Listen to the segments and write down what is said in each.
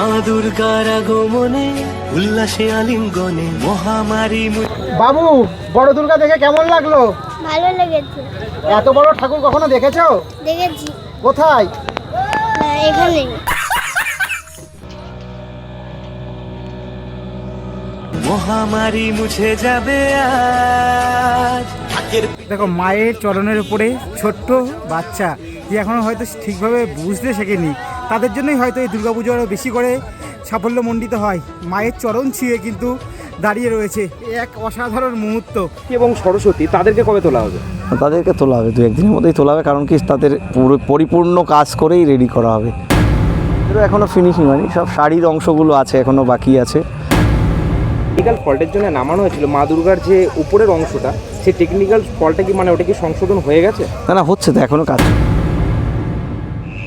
মা দুর্গার আগমনে উল্লাসে আলিঙ্গনে মহামারী বাবু বড় দুর্গা দেখে কেমন লাগল? ভালো লেগেছে। এত বড় ঠাকুর কখনো দেখেছ? দেখেছি। কোথায়? এখানে। মহামারী মুছে যাবে আজ। দেখো মায়ের চরণের উপরে ছোট্ট বাচ্চা। যে এখনও হয়তো ঠিকভাবে বুঝতে শেখেনি। তাদের জন্যই হয়তো এই দুর্গাপুজো আরও বেশি করে সাফল্যমণ্ডিত হয়। মায়ের চরণ ছুঁয়ে কিন্তু দাঁড়িয়ে রয়েছে এ এক অসাধারণ মুহূর্ত। এবং সরস্বতী তাদেরকে কবে তোলা হবে? তাদেরকে তোলা হবে দু একদিনের মধ্যেই তোলা হবে কারণ কি তাদের পুরো পরিপূর্ণ কাজ করেই রেডি করা হবে। এগুলো এখনও ফিনিশিং হয়নি সব শাড়ির অংশগুলো আছে এখনও বাকি আছে। টেকনিক্যাল ফল্টের জন্য নামানো হয়েছিল। মা দুর্গার যে উপরের অংশটা সেই টেকনিক্যাল ফল্টটা কি মানে ওটা কি সংশোধন হয়ে গেছে? না না হচ্ছে তো এখনও কাজ।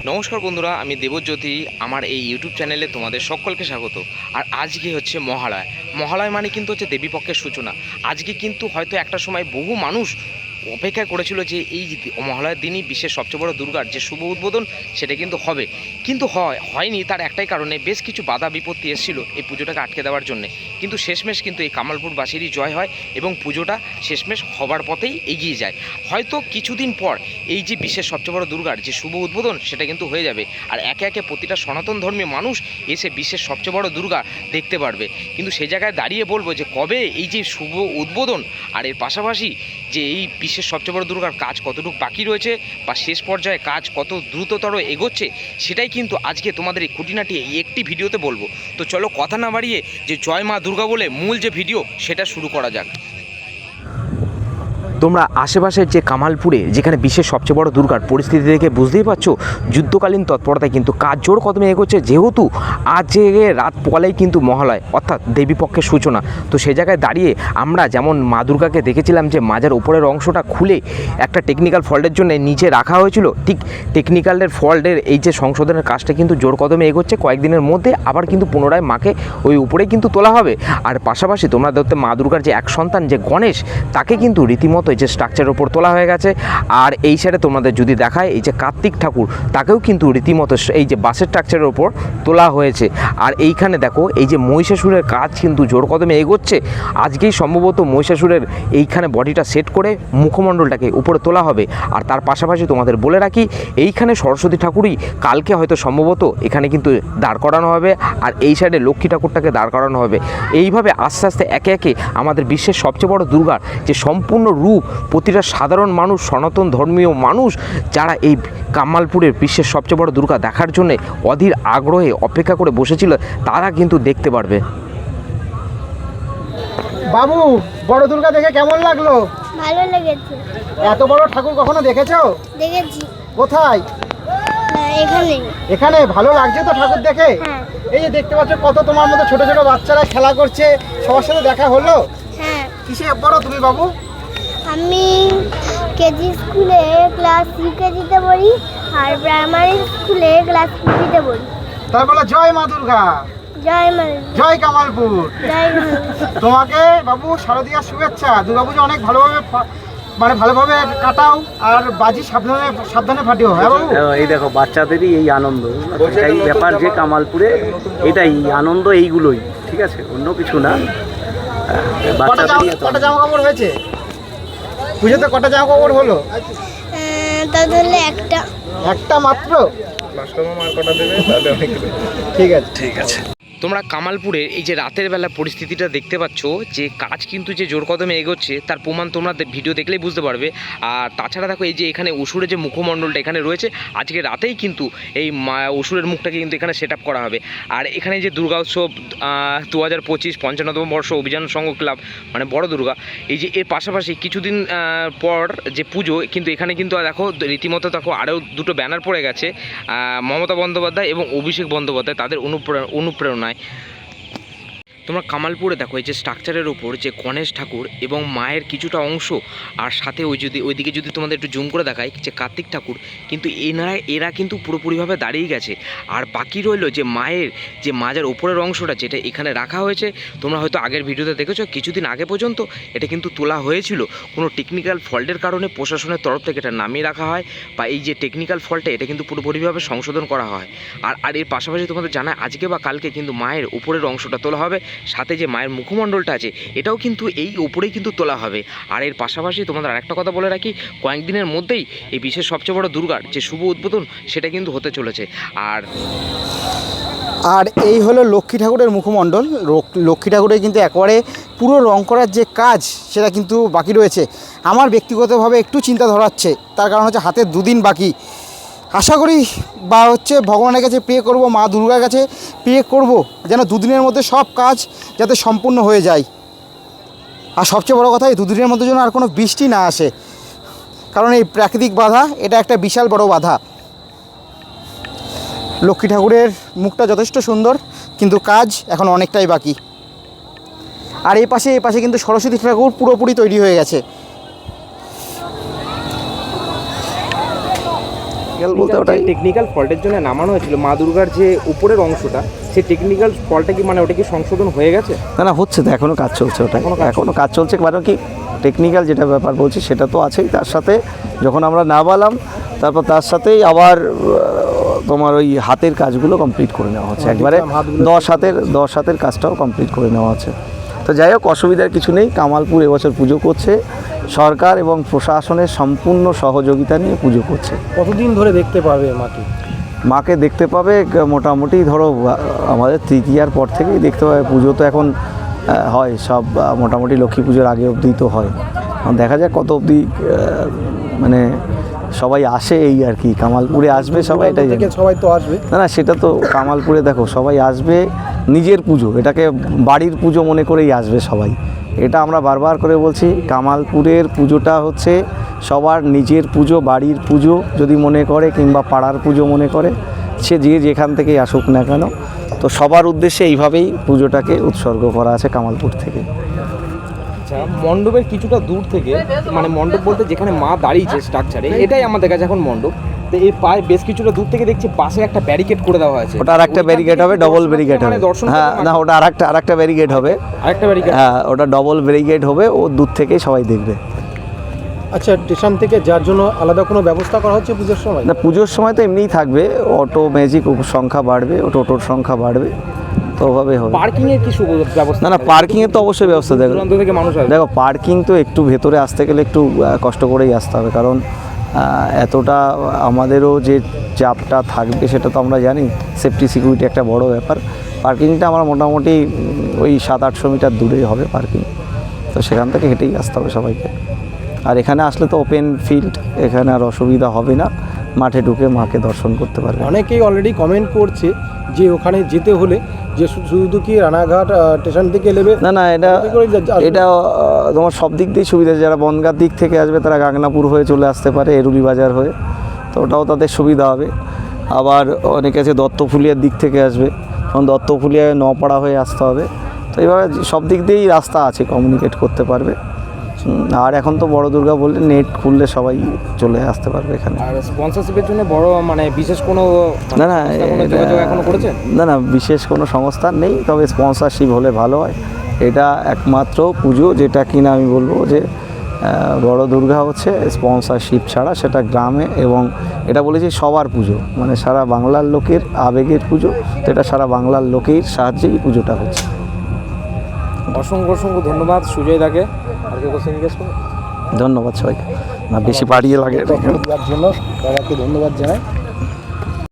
নমস্কার বন্ধুরা, আমি দেবজ্যোতি। আমার এই ইউটিউব চ্যানেলে তোমাদের সকলকে স্বাগত। আর আজকে হচ্ছে মহালয়। মহালয় মানে কিন্তু হচ্ছে দেবীপক্ষের সূচনা। আজকে কিন্তু হয়তো একটা সময় বহু মানুষ অপেক্ষা করেছিল যে এই মহালয়ের দিনই বিশ্বের সবচেয়ে বড় দুর্গার যে শুভ উদ্বোধন, সেটা কিন্তু হবে। কিন্তু হয়, হয়নি তার একটাই কারণে বেশ কিছু বাধা বিপত্তি এসেছিল এই পুজোটাকে আটকে দেওয়ার জন্য। কিন্তু শেষমেশ কিন্তু এই কামালপুরবাসীরই জয় হয় এবং পুজোটা শেষমেশ হবার পথেই এগিয়ে যায়। হয়তো কিছুদিন পর এই যে বিশ্বের সবচেয়ে বড় দুর্গার যে শুভ উদ্বোধন, সেটা কিন্তু হয়ে যাবে। আর একে একে প্রতিটা সনাতন ধর্মী মানুষ এসে বিশ্বের সবচেয়ে বড় দুর্গা দেখতে পারবে। কিন্তু সেই জায়গায় দাঁড়িয়ে বলব যে কবে এই যে শুভ উদ্বোধন, আর এর পাশাপাশি যে এই বিশ্বের সবচেয়ে বড় দুর্গার কাজ কতটুকু বাকি রয়েছে বা শেষ পর্যায়ে কাজ কত দ্রুততর এগোচ্ছে, সেটাই কিন্তু আজকে তোমাদের এই খুঁটিনাটি এই একটি ভিডিওতে বলব। তো চলো কথা না বাড়িয়ে যে জয় মা দুর্গা বলে মূল যে ভিডিও, সেটা শুরু করা যাক। তোমরা আশেপাশের যে কামালপুরে, যেখানে বিশ্বের সবচেয়ে বড় দুর্গার পরিস্থিতি দেখে বুঝতেই পারছ, যুদ্ধকালীন তৎপরতায় কিন্তু কাজ জোর কদমে এগোচ্ছে, যেহেতু আজ যে রাত পলেই কিন্তু মহালয়, অর্থাৎ দেবীপক্ষের সূচনা। তো সে জায়গায় দাঁড়িয়ে আমরা যেমন মা দুর্গাকে দেখেছিলাম যে মাজার উপরের অংশটা খুলে একটা টেকনিক্যাল ফল্টের জন্য নিচে রাখা হয়েছিল, ঠিক টেকনিক্যালের ফল্টের এই যে সংশোধনের কাজটা কিন্তু জোর কদমে এগোচ্ছে, কয়েকদিনের মধ্যে আবার কিন্তু পুনরায় মাকে ওই উপরে কিন্তু তোলা হবে। আর পাশাপাশি তোমরা দেখতে মা দুর্গার যে এক সন্তান, যে গণেশ, তাকে কিন্তু রীতিমতো এই যে স্ট্রাকচারের ওপর তোলা হয়ে গেছে। আর এই সাইডে তোমাদের যদি দেখায়, এই যে কার্তিক ঠাকুর, তাকেও কিন্তু রীতিমতো এই যে বাসের স্ট্রাকচারের ওপর তোলা হয়েছে। আর এইখানে দেখো, এই যে মহিষাসুরের কাজ কিন্তু জোর কদমে এগোচ্ছে। আজকেই সম্ভবত মহিষাসুরের এইখানে বডিটা সেট করে মুখমণ্ডলটাকে উপরে তোলা হবে। আর তার পাশাপাশি তোমাদের বলে রাখি, এইখানে সরস্বতী ঠাকুরই কালকে হয়তো সম্ভবত এখানে কিন্তু দাঁড় করানো হবে। আর এই সাইডে লক্ষ্মী ঠাকুরটাকে দাঁড় করানো হবে। এইভাবে আস্তে আস্তে একে একে আমাদের বিশ্বের সবচেয়ে বড় দুর্গার যে সম্পূর্ণ রূপ প্রতিটা সাধারণ মানুষ সনাতন ধর্মীয় মানুষ যারা এই কামালপুরের বিশ্বের সবচেয়ে বড় দুর্গা দেখার জন্য অধীর আগ্রহে অপেক্ষা করে বসেছিল তারা কিন্তু দেখতে পারবে। বাবু বড় দুর্গা দেখে কেমন লাগল? ভালো লেগেছে। এত বড় ঠাকুর কখনো দেখেছ? দেখেছি। কোথায়? এখানে। এখানে? ভালো লাগছে তো ঠাকুর দেখে? হ্যাঁ। এই যে দেখতে পাচ্ছ কত তোমার মতো ছোট ছোট বাচ্চারা খেলা করছে সবার সাথে দেখা হলো? হ্যাঁ। কিসে পড়ো তুমি বাবু? আমি কেজি স্কুলে ক্লাস ইউকেজিতে পড়ি আর প্রাইমারি স্কুলে ক্লাস থ্রিতে পড়ি। তাই বলে জয় মা দুর্গা। জয় মা জয় কামালপুর। জয় তোমাকে বাবু শারদীয়া শুভেচ্ছা। দুর্গাপুজো অনেক ভালোভাবে মানে ভালোভাবে কাটাও আর বাজি সাবধানে সাবধানে ফাটিও হ্যাঁ বাবু? এই দেখো বাচ্চাদেরই এই আনন্দ। এই ব্যাপার যে কামালপুরে এটাই আনন্দ এইগুলোই ঠিক আছে? অন্য কিছু না। কটা বাচ্চাদেরই জামা কটা জামা কাপড় হয়েছে? পুজোতে কটা জামা কাপড় হলো? তা ধরলে একটা। একটা মাত্র? মাস্টারমা আর কটা দেবে? তাহলে ঠিক আছে। ঠিক আছে। তোমরা কামালপুরের এই যে রাতের বেলা পরিস্থিতিটা দেখতে পাচ্ছ, যে কাজ কিন্তু যে জোর কদমে এগোচ্ছে, তার প্রমাণ তোমরা ভিডিও দেখলেই বুঝতে পারবে। আর তাছাড়া দেখো, এই যে এখানে অসুরের যে মুখমণ্ডলটা এখানে রয়েছে, আজকে রাতেই কিন্তু এই অসুরের মুখটাকে কিন্তু এখানে সেট করা হবে। আর এখানে যে দুর্গা উৎসব দু হাজার পঁচিশ, পঞ্চান্নতম বর্ষ অভিযান সংঘ ক্লাব মানে বড় দুর্গা, এই যে এর পাশাপাশি কিছুদিন পর যে পুজো, কিন্তু এখানে কিন্তু দেখো, রীতিমতো দেখো আরও দুটো ব্যানার পড়ে গেছে মমতা বন্দ্যোপাধ্যায় এবং অভিষেক বন্দ্যোপাধ্যায়, তাদের অনুপ্রে- অনুপ্রেরণায় তোমরা কামালপুরে দেখো, এই যে স্ট্রাকচারের ওপর যে গণেশ ঠাকুর এবং মায়ের কিছুটা অংশ, আর সাথে ওই যদি, ওইদিকে যদি তোমাদের একটু জুম করে দেখায় যে কার্তিক ঠাকুর, কিন্তু এনারা, এরা কিন্তু পুরোপুরিভাবে দাঁড়িয়ে গেছে। আর বাকি রইল যে মায়ের, যে মাজার ওপরের অংশটা, যেটা এখানে রাখা হয়েছে, তোমরা হয়তো আগের ভিডিওতে দেখেছ, কিছুদিন আগে পর্যন্ত এটা কিন্তু তোলা হয়েছিল। কোনো টেকনিক্যাল ফল্টের কারণে প্রশাসনের তরফ থেকে এটা নামিয়ে রাখা হয়, বা এই যে টেকনিক্যাল ফল্টটা এটা কিন্তু পুরোপুরিভাবে সংশোধন করা হয়। আর আর এর পাশাপাশি তোমাদের জানায় আজকে বা কালকে কিন্তু মায়ের উপরের অংশটা তোলা হবে। সাথে যে মায়ের মুখমণ্ডলটা আছে, এটাও কিন্তু এই উপরেই কিন্তু তোলা হবে। আর এর পাশাপাশি তোমাদের আরেকটা কথা বলে রাখি, কয়েকদিনের মধ্যেই এই বিশ্বের সবচেয়ে বড় দুর্গার যে শুভ উদ্বোধন, সেটা কিন্তু হতে চলেছে। আর আর এই হলো লক্ষ্মী ঠাকুরের মুখমণ্ডল। লক্ষ্মী ঠাকুরের কিন্তু একবারে পুরো রং করার যে কাজ, সেটা কিন্তু বাকি রয়েছে। আমার ব্যক্তিগতভাবে একটু চিন্তা ধরাচ্ছে, তার কারণ হচ্ছে হাতে দুদিন বাকি। আশা করি বা হচ্ছে ভগবানের কাছে প্রে করব, মা দুর্গার কাছে প্রে করব, যেন দুদিনের মধ্যে সব কাজ যাতে সম্পূর্ণ হয়ে যায়। আর সবচেয়ে বড় কথা, এই দুদিনের মধ্যে যেন আর কোনো বৃষ্টি না আসে। কারণ এই প্রাকৃতিক বাধা, এটা একটা বিশাল বড় বাধা। লক্ষ্মী ঠাকুরের মুখটা যথেষ্ট সুন্দর, কিন্তু কাজ এখন অনেকটাই বাকি। আর এই পাশে এই পাশে কিন্তু সরস্বতী ঠাকুর পুরোপুরি তৈরি হয়ে গেছে। বলতে ওটা টেকনিক্যাল ফল্টের জন্য নামানো হয়েছিল মা দুর্গার যে উপরের অংশটা সেই টেকনিক্যাল ফল্টটা কি মানে ওটা কি সংশোধন হয়ে গেছে? না না হচ্ছে তো এখনও কাজ চলছে ওটা এখনও কাজ এখনও কাজ চলছে কারণ কি টেকনিক্যাল যেটা ব্যাপার বলছি সেটা তো আছেই। তার সাথে যখন আমরা না বালাম তারপর তার সাথেই আবার তোমার ওই হাতের কাজগুলো কমপ্লিট করে নেওয়া হচ্ছে। একবারে দশ হাতের দশ হাতের কাজটাও কমপ্লিট করে নেওয়া হচ্ছে। তো যাই হোক অসুবিধার কিছু নেই। কামালপুর এবছর পুজো করছে। সরকার এবং প্রশাসনের সম্পূর্ণ সহযোগিতা নিয়ে পুজো করছে। কতদিন ধরে দেখতে পাবে মাকে? মাকে দেখতে পাবে মোটামুটি ধরো আমাদের তৃতীয়ার পর থেকেই দেখতে পাবে। পুজো তো এখন হয় সব মোটামুটি লক্ষ্মী পুজোর আগে অবধি তো হয়। দেখা যাক কত অবধি মানে সবাই আসে এই আর কি কামালপুরে আসবে সবাই এটাই সবাই তো আসবে। না না সেটা তো কামালপুরে দেখো সবাই আসবে নিজের পুজো এটাকে বাড়ির পুজো মনে করেই আসবে সবাই। এটা আমরা বারবার করে বলছি কামালপুরের পুজোটা হচ্ছে সবার নিজের পুজো বাড়ির পুজো যদি মনে করে কিংবা পাড়ার পুজো মনে করে সে যে যেখান থেকেই আসুক না কেন। তো সবার উদ্দেশ্যে এইভাবেই পুজোটাকে উৎসর্গ করা আছে কামালপুর থেকে। আচ্ছা মণ্ডপের কিছুটা দূর থেকে মানে মণ্ডপ বলতে যেখানে মা দাঁড়িয়েছে স্ট্রাকচারে এটাই আমাদের কাছে এখন মণ্ডপ। তো এই পায়ে বেশ কিছুটা দূর থেকে দেখছি পাশে একটা ব্যারিকেড করে দেওয়া হয়েছে। ওটা আর একটা ব্যারিকেড হবে ডবল ব্যারিকেড মানে হবে। দর্শন হ্যাঁ না ওটা আর একটা আর একটা ব্যারিকেড হবে। আরেকটা ব্যারিকেড হ্যাঁ ওটা ডবল ব্যারিকেড হবে ও দূর থেকেই সবাই দেখবে। আচ্ছা স্টেশন থেকে যার জন্য আলাদা কোনো ব্যবস্থা করা হচ্ছে পুজোর সময়? না পুজোর সময় তো এমনিই থাকবে অটো ম্যাজিক সংখ্যা বাড়বে ও টোটোর সংখ্যা বাড়বে। তো ওভাবে হবে। পার্কিং এর কি ব্যবস্থা না না পার্কিংয়ের তো অবশ্যই ব্যবস্থা। দেখো থেকে মানুষ দেখো পার্কিং তো একটু ভেতরে আসতে গেলে একটু কষ্ট করেই আসতে হবে। কারণ এতটা আমাদেরও যে চাপটা থাকবে সেটা তো আমরা জানি। সেফটি সিকিউরিটি একটা বড় ব্যাপার। পার্কিংটা আমার মোটামুটি ওই সাত আটশো মিটার দূরেই হবে পার্কিং। তো সেখান থেকে হেঁটেই আসতে হবে সবাইকে। আর এখানে আসলে তো ওপেন ফিল্ড এখানে আর অসুবিধা হবে না। মাঠে ঢুকে মাকে দর্শন করতে পারবে। অনেকেই অলরেডি কমেন্ট করছে যে ওখানে যেতে হলে যে শুধু কি রানাঘাট স্টেশন থেকে নেবে? না না এটা? এটা তোমার সব দিক দিয়েই সুবিধা যারা বনগার দিক থেকে আসবে তারা গাংনাপুর হয়ে চলে আসতে পারে এরুলি বাজার হয়ে। তো ওটাও তাদের সুবিধা হবে। আবার অনেকে আছে দত্তফুলিয়ার দিক থেকে আসবে। তখন দত্তফুলিয়ায় নপাড়া হয়ে আসতে হবে। তো এইভাবে সব দিক দিয়েই রাস্তা আছে কমিউনিকেট করতে পারবে। আর এখন তো বড় দুর্গা বললে নেট খুললে সবাই চলে আসতে পারবে এখানে। আর স্পন্সরশিপের জন্য বড় মানে বিশেষ কোনো না না যোগাযোগ এখনও করেছেন না না বিশেষ কোনো সংস্থা নেই তবে স্পন্সরশিপ হলে ভালো হয়। এটা একমাত্র পুজো যেটা কিনা আমি বলব যে বড় দুর্গা হচ্ছে স্পন্সরশিপ ছাড়া সেটা গ্রামে এবং এটা বলেছি সবার পুজো মানে সারা বাংলার লোকের আবেগের পুজো তো এটা সারা বাংলার লোকের সাহায্যেই পুজোটা হচ্ছে। অসংখ্য অসংখ্য ধন্যবাদ সুজয় দাকে। ধন্যবাদ সবাইকে। না বেশি বাড়িয়ে লাগে। জন্য সবাইকে ধন্যবাদ জানাই।